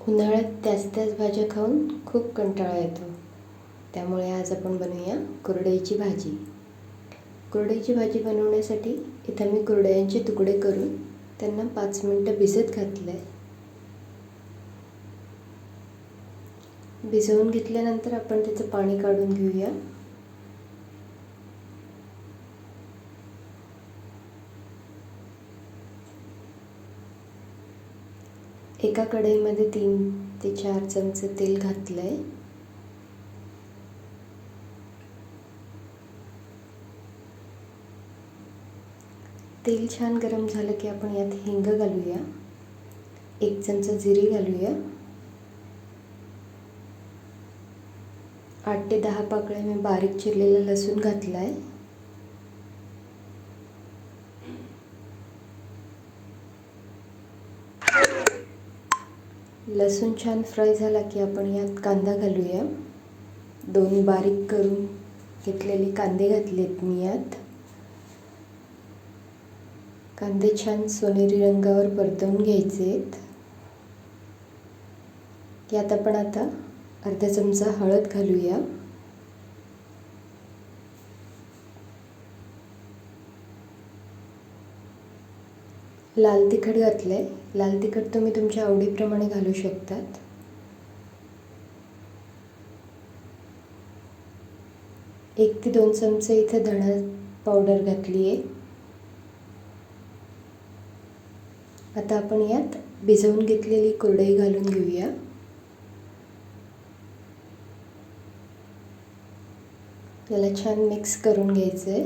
उन्हाळ्यात त्याच त्याच भाज्या खाऊन खूप कंटाळा येतो. त्यामुळे आज आपण बनवूया कुरडईची भाजी. कुरडईची भाजी बनवण्यासाठी इथं मी कुरडयांचे तुकडे करून त्यांना पाच मिनटं भिजत घातलं आहे भिजवून घेतल्यानंतर आपण त्याचं पाणी काढून घेऊया. एका कढईमध्ये तीन ते चार चमचे तेल घातलं आहे तेल छान गरम झालं की आपण यात हिंग घालूया. एक चमचा जिरी घालूया. आठ ते दहा पाकळ्या मी बारीक चिरलेला लसूण घातला आहे लसूण छान फ्राय झाला की आपण यात कांदा घालूया. दोन बारीक करून घेतलेले कांदे घातलेत मी यात. कांदे छान सोनेरी रंगावर परतवून घ्यायचे आहेत यात आपण आता अर्धा चमचा हळद घालूया. लाल तिखट घातलं आहे लाल तिखट तुम्ही तुमच्या आवडीप्रमाणे घालू शकतात. एक ते दोन चमचे इथे धणा पावडर घातली आहे आता आपण यात भिजवून घेतलेली कुरडई घालून घेऊया. याला छान मिक्स करून घ्यायचं आहे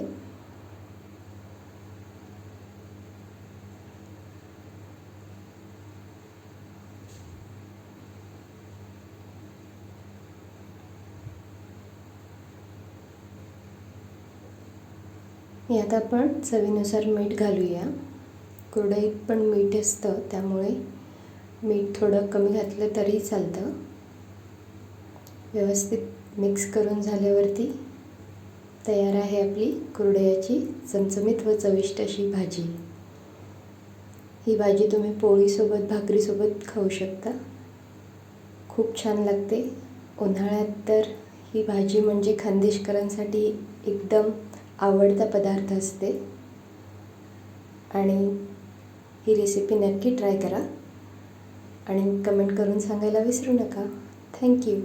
यात आपण चवीनुसार मीठ घालूया. कुरडईत पण मीठ असतं त्यामुळे मीठ थोडं कमी घातलं तरी चालतं. व्यवस्थित मिक्स करून झाल्यावरती तयार आहे आपली कुरडयाची चमचमीत व चविष्ट अशी भाजी. ही भाजी तुम्ही पोळीसोबत भाकरीसोबत खाऊ शकता. खूप छान लागते. उन्हाळ्यात तर ही भाजी म्हणजे खानदेशकरांसाठी एकदम आवडता पदार्थ असते. आणि ही रेसिपी नक्की ट्राय करा. आणि कमेंट करून सांगायला विसरू नका. थँक्यू